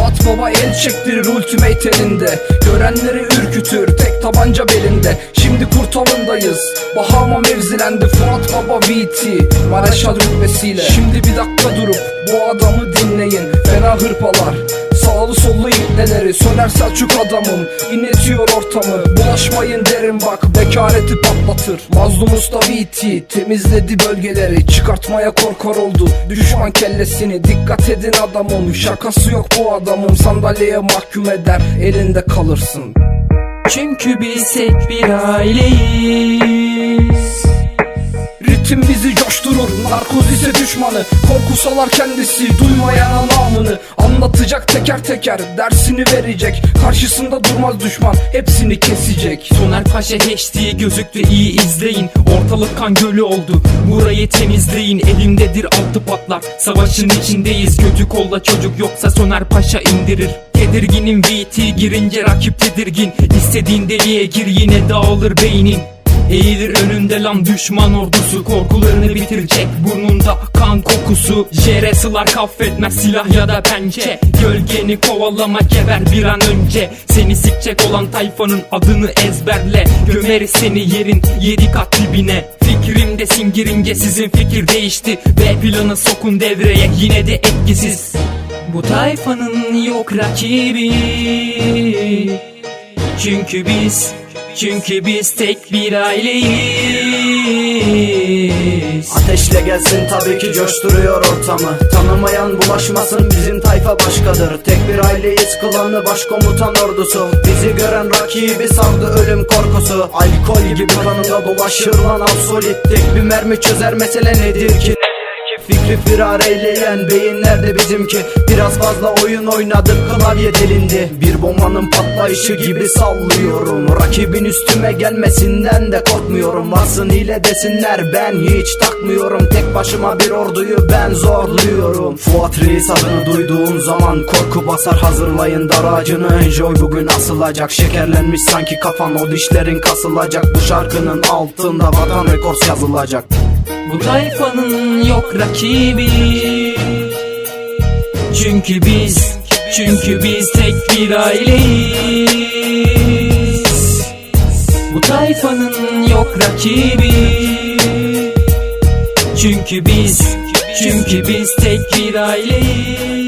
Adama el çektirir ultimate elinde. Görenleri ürkütür tek tabanca belinde. Şimdi kurt avındayız. Bahama mevzilendi Fuat Baba VT Mareşal rütbesiyle. Şimdi bir dakika durup bu adamı dinleyin. Fena hırpalar Sağlı sollu ipneleri Söner Selçuk adamım. İnletiyor ortamı. Bulaşmayın derim bak bekareti patlatır. Mazlum Usta VT temizledi bölgeleri. Çıkartmaya korkar oldu. Düşman kellesini Dikkat edin adamım. Şakası yok bu adamım. Sandalyeye mahkum eder elinde kalırsın. Çünkü biz tek bir aileyiz Ritim bizi coşturur Narkoz ise düşmanı. Korku salar kendisi Duymayan namını Anlatacak teker teker Dersini verecek. Karşısında durmaz düşman Hepsini kesecek. Soner Paşa HD gözüktü iyi izleyin. Ortalık kan gölü oldu Burayı temizleyin. Elimdedir altı patlar Savaşın içindeyiz. Kötü kolla çocuk yoksa Soner Paşa indirir. Tedirginim VT girince rakip tedirgin. İstediğin deliğe gir yine dağılır beynin Eğilir önünde lan düşman ordusu. Korkularını bitirecek burnunda kan kokusu. Jere sılar kaffetmez silah ya da pençe. Gölgeni kovalama geber bir an önce. Seni sikecek olan tayfanın adını ezberle. Gömeriz seni yerin yedi kat dibine. Fikrimdesin girince sizin fikir değişti. B planı sokun devreye yine de etkisiz. Bu tayfanın yok rakibi. Çünkü biz çünkü biz tek bir aileyiz. Ateşle gelsin tabii ki coşturuyor ortamı. Tanımayan bulaşmasın bizim tayfa başkadır. Tek bir aileyiz klanı başkomutan ordusu. Bizi gören rakibi sardı ölüm korkusu. Alkol gibi kanında dolaşır lan absolut Tek bir mermi çözer mesele nedir ki Fikri firar eyleyen beyinlerde bizimki? Biraz fazla oyun oynadık klavye delindi. Bir bombanın patlayışı gibi sallıyorum. Rakibin üstüme gelmesinden de korkmuyorum. Varsın hile desinler ben hiç takmıyorum. Tek başıma bir orduyu ben zorluyorum. Fuat Reis adını duyduğun zaman korku basar. Hazırlayın dar ağacını enjoy. Bugün asılacak Şekerlenmiş sanki kafan. O dişlerin kasılacak Bu şarkının altında vatan rekors yazılacak Bu tayfanın yok rakibi. Çünkü biz Çünkü biz tek bir aileyiz. Bu tayfanın yok rakibi. Çünkü biz Çünkü biz tek bir aileyiz